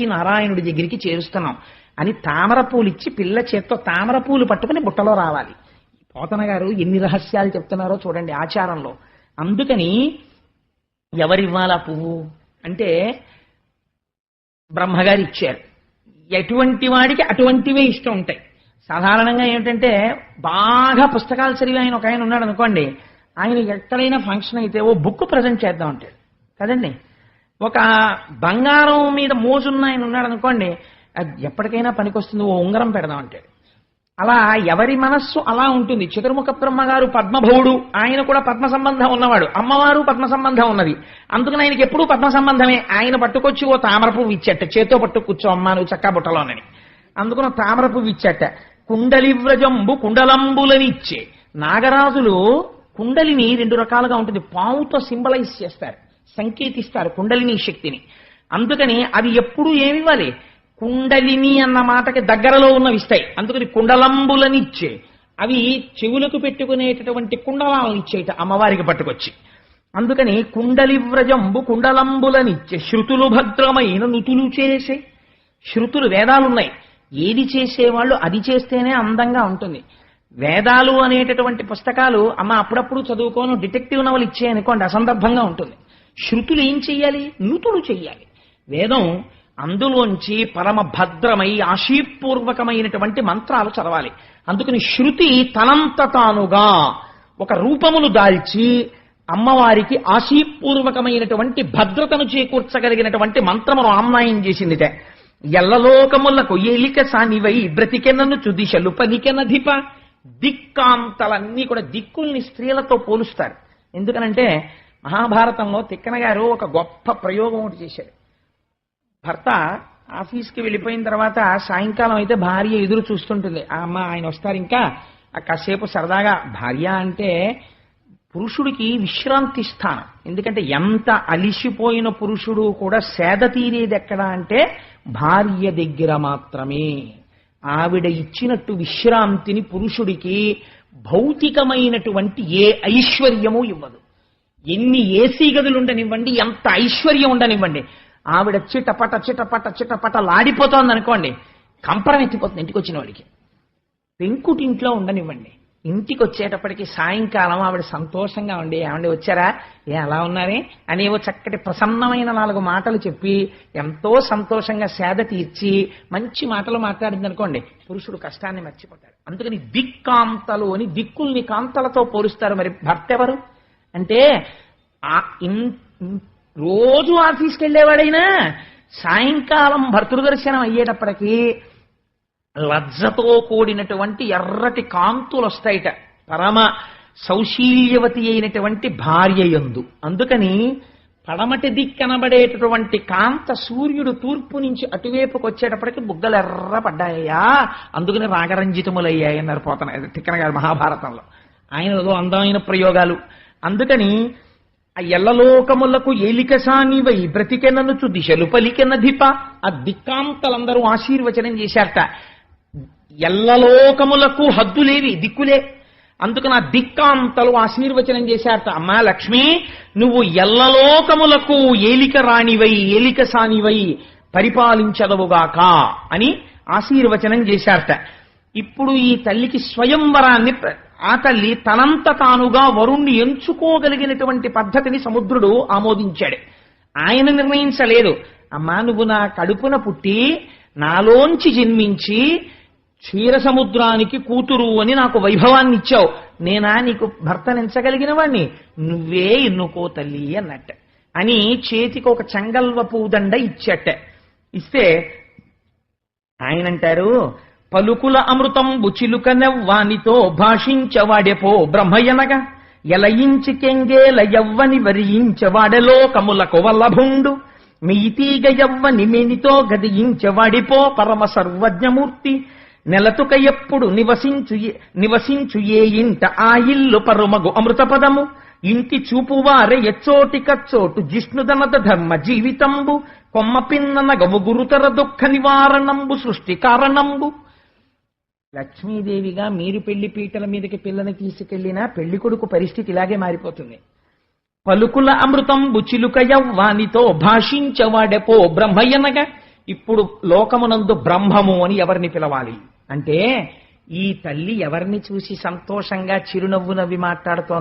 చేసి నారాయణుడి దగ్గరికి చేరుస్తున్నాం. అని తామర పూలు ఇచ్చి పిల్ల చేత్తో తామర పూలు పట్టుకుని బుట్టలో రావాలి. పోతన గారు ఎన్ని రహస్యాలు చెప్తున్నారో చూడండి ఆచారంలో. అందుకని ఎవరివ్వాలా పువ్వు? అంటే బ్రహ్మగారు ఇచ్చారు. ఎటువంటి వాడికి అటువంటివే ఇష్టం ఉంటాయి. సాధారణంగా ఏమిటంటే బాగా పుస్తకాలు చదివి ఆయన ఒక ఆయన ఉన్నాడు అనుకోండి. ఆయన ఎక్కడైనా ఫంక్షన్ అయితే ఓ బుక్ ప్రజెంట్ చేద్దాం అంటాడు. కదండి? ఒక బంగారం మీద మోజున్న ఆయన ఉన్నాడు అనుకోండి అది ఎప్పటికైనా పనికొస్తుంది ఓ ఉంగరం పెడదాం అంటాడు. అలా ఎవరి మనస్సు అలా ఉంటుంది. చతుర్ముఖ బ్రహ్మ గారు పద్మభవుడు ఆయన కూడా పద్మ సంబంధం ఉన్నవాడు. అమ్మవారు పద్మ సంబంధం ఉన్నది. అందుకని ఆయనకి ఎప్పుడూ పద్మ సంబంధమే ఆయన పట్టుకొచ్చి ఓ తామర పువ్వు ఇచ్చట. చేతో పట్టు కూర్చో అమ్మా నువ్వు చక్కా బుట్టలోనని. అందుకున్న తామర పువ్వు ఇచ్చట. కుండలంబులని ఇచ్చే నాగరాజులు కుండలిని రెండు రకాలుగా ఉంటుంది. పావుతో సింబలైజ్ చేస్తారు. సంకేతిస్తారు కుండలిని శక్తిని. అందుకని అది ఎప్పుడు ఏమివ్వాలి? కుండలిని అన్న మాటకి దగ్గరలో ఉన్నవి ఇస్తాయి. అందుకని కుండలంబులని ఇచ్చే అవి చెవులకు పెట్టుకునేటటువంటి కుండలాలను ఇచ్చేట అమ్మవారికి పట్టుకొచ్చి. అందుకని కుండలి వ్రజంబు కుండలంబులనిచ్చే శృతులు భద్రమైన నుతులు చేసే శృతులు వేదాలున్నాయి. ఏది చేసేవాళ్ళు అది చేస్తేనే అందంగా ఉంటుంది. వేదాలు అనేటటువంటి పుస్తకాలు అమ్మ అప్పుడప్పుడు చదువుకోను డిటెక్టివ్ నవలు ఇచ్చే అనుకోండి అసందర్భంగా ఉంటుంది. శృతులు ఏం చెయ్యాలి? నుతుడు చెయ్యాలి. వేదం అందులోంచి పరమ భద్రమై ఆశీపూర్వకమైనటువంటి మంత్రాలు చదవాలి. అందుకని శృతి తనంత తానుగా ఒక రూపమును దాల్చి అమ్మవారికి ఆశీపూర్వకమైనటువంటి భద్రతను చేకూర్చగలిగినటువంటి మంత్రమును ఆమ్నాయం చేసిందిట. ఎల్లలోకములకు ఏలిక సానివై బ్రతికెనను చుదిశలు పనికెనధిప దిక్కాంతలన్నీ కూడా దిక్కుల్ని స్త్రీలతో పోలుస్తారు. ఎందుకనంటే మహాభారతంలో తిక్కన గారు ఒక గొప్ప ప్రయోగం ఒకటి చేశారు. భర్త ఆఫీస్కి వెళ్ళిపోయిన తర్వాత సాయంకాలం అయితే భార్య ఎదురు చూస్తుంటుంది. ఆ అమ్మ ఆయన వస్తారు ఇంకా. కాసేపు సరదాగా భార్య అంటే పురుషుడికి విశ్రాంతి స్థానం. ఎందుకంటే ఎంత అలిసిపోయిన పురుషుడు కూడా సేద తీరేది ఎక్కడ అంటే భార్య దగ్గర మాత్రమే. ఆవిడ ఇచ్చినట్టు విశ్రాంతిని పురుషుడికి భౌతికమైనటువంటి ఏ ఐశ్వర్యము ఇవ్వదు. ఎన్ని ఏసీ గదులు ఉండనివ్వండి ఎంత ఐశ్వర్యం ఉండనివ్వండి. ఆవిడ చిటపట చిటపట చిటపట లాడిపోతోంది అనుకోండి కంపరం ఎత్తిపోతుంది ఇంటికి వచ్చిన వాడికి. పెంకుటింట్లో ఉండనివ్వండి. ఇంటికి వచ్చేటప్పటికి సాయంకాలం ఆవిడ సంతోషంగా ఉండి ఏమండి వచ్చారా? ఏ అలా ఉన్నారే? అనేవో చక్కటి ప్రసన్నమైన నాలుగు మాటలు చెప్పి ఎంతో సంతోషంగా సేద తీర్చి మంచి మాటలు మాట్లాడింది అనుకోండి పురుషుడు కష్టాన్ని మర్చిపోతాడు. అందుకని దిక్కాంతలు అని దిక్కుల్ని కాంతలతో పోలుస్తారు మరి భర్త ఎవరు అంటే ఆ రోజు ఆఫీస్కి వెళ్ళేవాడైనా సాయంకాలం భర్తృదర్శనం అయ్యేటప్పటికీ లజ్జతో కూడినటువంటి ఎర్రటి కాంతులు వస్తాయిట పరమ సౌశీల్యవతి అయినటువంటి భార్య యందు. అందుకని పడమటి దిక్కనబడేటటువంటి కాంత సూర్యుడు తూర్పు నుంచి అటువైపుకి వచ్చేటప్పటికి బుగ్గలు ఎర్ర పడ్డాయ్యా. అందుకని రాగరంజితములయ్యాయన్నారు పోతన తిక్కన గారు మహాభారతంలో. ఆయనలో అందమైన ప్రయోగాలు. అందుకని ఆ ఎల్లలోకములకు ఏలికసానివై బ్రతికెననుచు దిశలు పలికెనధిప ఆ దిక్కాంతలందరూ ఆశీర్వచనం చేశారట. ఎల్లలోకములకు హద్దులేవి దిక్కులే. అందుకని ఆ దిక్కాంతలు ఆశీర్వచనం చేశారట. అమ్మా లక్ష్మి నువ్వు ఎల్లలోకములకు ఏలిక రాణివై ఏలిక సానివై పరిపాలించదవుగాక అని ఆశీర్వచనం చేశారట. ఇప్పుడు ఈ తల్లికి స్వయంవరాన్ని ప్ర- ఆ తల్లి తనంత తానుగా వరుణ్ణి ఎంచుకోగలిగినటువంటి పద్ధతిని సముద్రుడు ఆమోదించాడు. ఆయన నిర్ణయించలేదు. అమ్మా నువ్వు నా కడుపున పుట్టి నాలోంచి జన్మించి క్షీర సముద్రానికి కూతురు అని నాకు వైభవాన్ని ఇచ్చావు. నేనా నీకు భర్తనించగలిగిన వాణ్ణి నువ్వే ఎన్నుకో తల్లి అన్నట్ట. అని చేతికి ఒక చంగల్వ పూదండ ఇచ్చట ఇస్తే ఆయన అంటారు పలుకుల అమృతంబు చిలుకనెవ్వానితో భాషించవాడెపో బ్రహ్మయనగా. ఎలయించి కెంగేల ఎవ్వని వరియించవాడెలో కములకు వల్లభుండు. మీతీగ ఎవ్వని మేనితో గదియించవాడిపో పరమ సర్వజ్ఞమూర్తి నెలతుక ఎప్పుడు నివసించు నివసించు ఏ ఇంట ఆ ఇల్లు పరుమగు అమృతపదము. ఇంటి చూపువారె ఎచ్చోటి కచ్చోటు జిష్ణుదనద ధర్మ జీవితంబు. కొమ్మ పిన్నన గురుతర దుఃఖ నివారణంబు సృష్టి కారణంబు. లక్ష్మీదేవిగా మీరు పెళ్ళి పీటల మీదకి పిల్లని తీసుకెళ్ళినా పెళ్ళి కొడుకు పరిస్థితి ఇలాగే మారిపోతుంది. పలుకుల అమృతం బుచిలుక యవ్వానితో భాషించవాడెపో బ్రహ్మయ్యనగా. ఇప్పుడు లోకమునందు బ్రహ్మము అని ఎవరిని పిలవాలి? అంటే ఈ తల్లి ఎవరిని చూసి సంతోషంగా చిరునవ్వు నవ్వి మాట్లాడుతోంది?